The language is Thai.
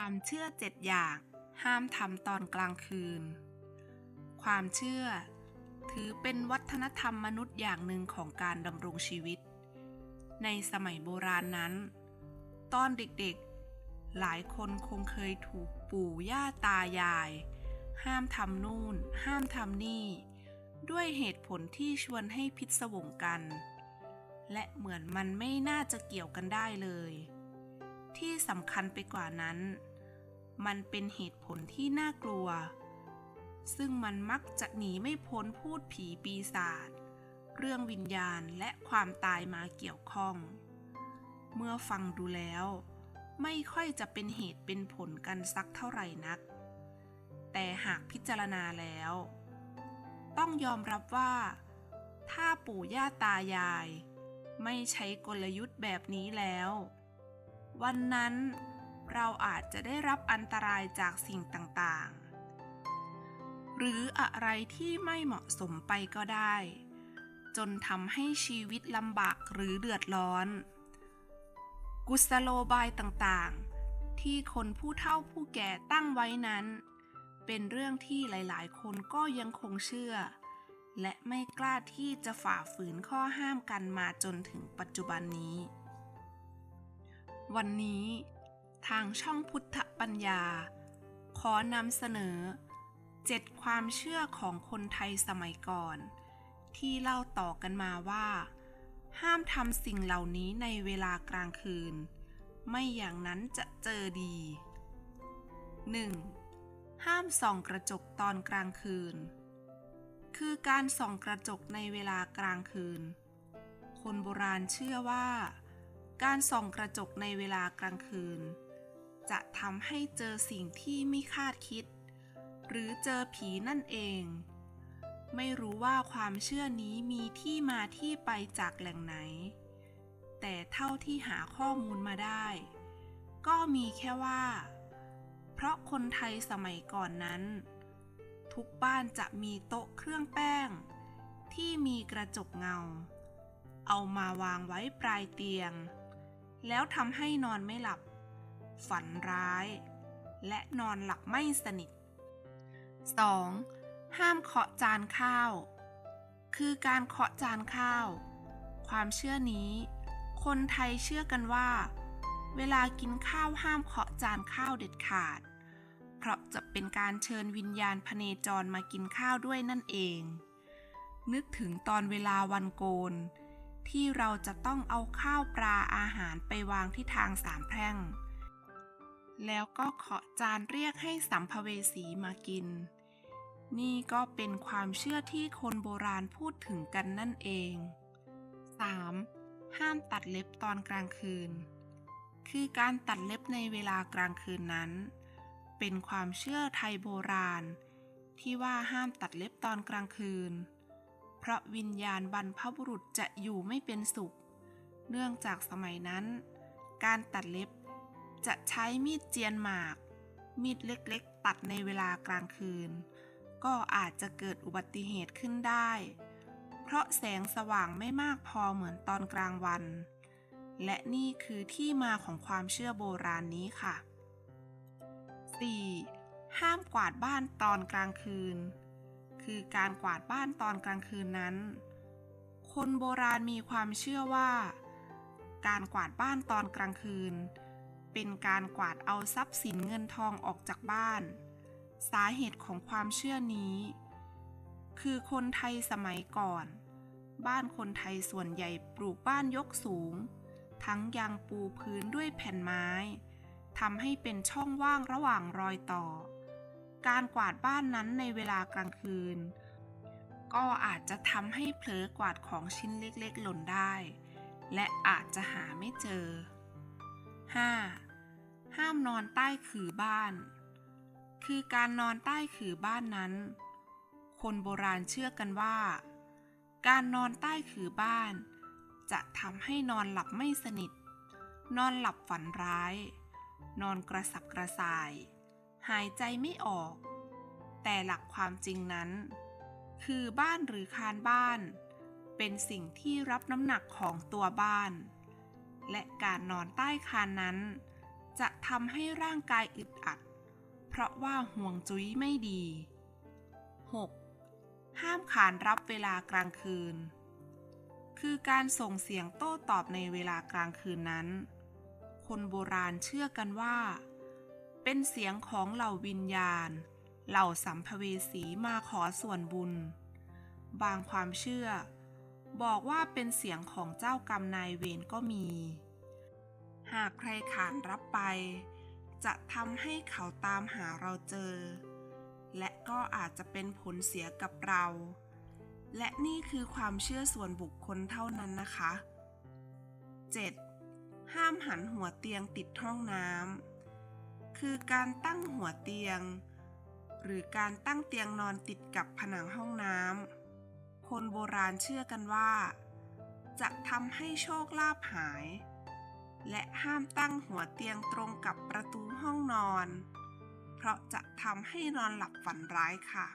ความเชื่อเจ็ดอย่าง ห้ามทำตอนกลางคืน ความเชื่อ ถือเป็นวัฒนธรรมมนุษย์อย่างหนึ่งของการดำรงชีวิต ในสมัยโบราณนั้น ตอนเด็กๆ หลายคนคงเคยถูกปู่ย่าตายาย ห้ามทำนู่น ห้ามทำนี่ ด้วยเหตุผลที่ชวนให้พิศวงกัน และเหมือนมันไม่น่าจะเกี่ยวกันได้เลย ที่สำคัญไปกว่านั้น มันเป็นเหตุผลที่น่ากลัว ซึ่งมันมักจะหนีไม่พ้นพูดผีปีศาจเรื่องวิญญาณและความตายมาเกี่ยวข้อง เมื่อฟังดูแล้ว ไม่ค่อยจะเป็นเหตุเป็นผลกันสักเท่าไหร่นัก แต่หากพิจารณาแล้ว ต้องยอมรับว่า ถ้าปู่ย่าตายาย ไม่ใช้กลยุทธ์แบบนี้แล้ว วันนั้นเราอาจจะได้รับอันตรายจากสิ่งต่างๆ หรืออะไรที่ไม่เหมาะสมไปก็ได้ จนทำให้ชีวิตลำบากหรือเดือดร้อน กุศโลบายต่างๆ ที่คนผู้เฒ่าผู้แก่ตั้งไว้นั้น เป็นเรื่องที่หลายๆ คนก็ยังคงเชื่อ และไม่กล้าที่จะฝ่าฝืนข้อห้ามกันมาจนถึงปัจจุบันนี้ วันนี้ทางช่องพุทธปัญญา ขอนำเสนอ7ความเชื่อของคนไทยสมัยก่อน ที่เล่าต่อกันมาว่า ห้ามทำสิ่งเหล่านี้ในเวลากลางคืน ไม่อย่างนั้นจะเจอดี 1. ห้ามส่องกระจกตอนกลางคืน คือการส่องกระจกในเวลากลางคืน คนโบราณเชื่อว่า การส่องกระจกในเวลากลางคืน จะทำให้เจอสิ่งที่ไม่คาดคิด หรือเจอผีนั่นเอง ไม่รู้ว่าความเชื่อนี้มีที่มาที่ไปจากแหล่งไหน แต่เท่าที่หาข้อมูลมาได้ ก็มีแค่ว่า เพราะคนไทยสมัยก่อนนั้น ทุกบ้านจะมีโต๊ะเครื่องแป้ง ที่มีกระจกเงาเอามาวางไว้ปลายเตียง แล้วทำให้นอนไม่หลับ ฝันร้าย และนอนหลับไม่สนิท 2. ห้ามเคาะจานข้าว คือการเคาะจานข้าว ความเชื่อนี้ คนไทยเชื่อกันว่า เวลากินข้าวห้ามเคาะจานข้าวเด็ดขาด เพราะจะเป็นการเชิญวิญญาณพเนจรมากินข้าวด้วยนั่นเอง นึกถึงตอนเวลาวันโกน ที่เราจะต้องเอาข้าวปลาอาหารไปวางที่ทางสามแพร่ง แล้วก็เคาะจานเรียกให้สัมภเวสีมากิน นี่ก็เป็นความเชื่อที่คนโบราณพูดถึงกันนั่นเอง 3. ห้ามตัดเล็บตอนกลางคืน คือการตัดเล็บในเวลากลางคืนนั้น เป็นความเชื่อไทยโบราณ ที่ว่าห้ามตัดเล็บตอนกลางคืน พราะวิญญาณบรรพบุรุษจะอยู่ไม่เป็นสุข เนื่องจากสมัยนั้น การตัดเล็บจะใช้มีดเจียนหมาก มีดเล็กๆ ตัดในเวลากลางคืน ก็อาจจะเกิดอุบัติเหตุขึ้นได้ เพราะแสงสว่างไม่มากพอเหมือนตอนกลางวัน และนี่คือที่มาของความเชื่อโบราณนี้ค่ะ 4. ห้ามกวาดบ้านตอนกลางคืน คือการกวาดบ้านตอนกลางคืนนั้น คนโบราณมีความเชื่อว่า การกวาดบ้านตอนกลางคืน เป็นการกวาดเอาทรัพย์สินเงินทองออกจากบ้าน สาเหตุของความเชื่อนี้ คือคนไทยสมัยก่อน บ้านคนไทยส่วนใหญ่ปลูกบ้านยกสูง ทั้งยังปูพื้นด้วยแผ่นไม้ทำให้เป็นช่องว่างระหว่างรอยต่อ การกวาดบ้านนั้นในเวลากลางคืน ก็อาจจะทำให้เผลอกวาดของชิ้นเล็กๆ หล่นได้ และอาจจะหาไม่เจอ 5. ห้ามนอนใต้ขือบ้าน คือการนอนใต้ขือบ้านนั้น คนโบราณเชื่อกันว่า การนอนใต้ขือบ้าน จะทำให้นอนหลับไม่สนิท นอนหลับฝันร้าย นอนกระสับกระส่าย หายใจไม่ออก แต่หลักความจริงนั้น คือบ้านหรือคานบ้าน เป็นสิ่งที่รับน้ำหนักของตัวบ้าน และการนอนใต้คานนั้น จะทำให้ร่างกายอึดอัด เพราะว่าห่วงจุ้ยไม่ดี 6. ห้ามขานรับเวลากลางคืน คือการส่งเสียงโต้ตอบในเวลากลางคืนนั้น คนโบราณเชื่อกันว่า เป็นเสียงของเหล่าวิญญาณ เหล่าสัมภเวสีมาขอส่วนบุญ บางความเชื่อ บอกว่าเป็นเสียงของเจ้ากรรมนายเวรก็มี หากใครขานรับไป จะทำให้เขาตามหาเราเจอ และก็อาจจะเป็นผลเสียกับเรา และนี่คือความเชื่อส่วนบุคคลเท่านั้นนะคะ 7. ห้ามหันหัวเตียงติดห้องน้ำ คือการตั้งหัวเตียง หรือการตั้งเตียงนอนติดกับผนังห้องน้ำ คนโบราณเชื่อกันว่า จะทำให้โชคลาภหาย และห้ามตั้งหัวเตียงตรงกับประตูห้องนอน เพราะจะทำให้นอนหลับฝันร้ายค่ะ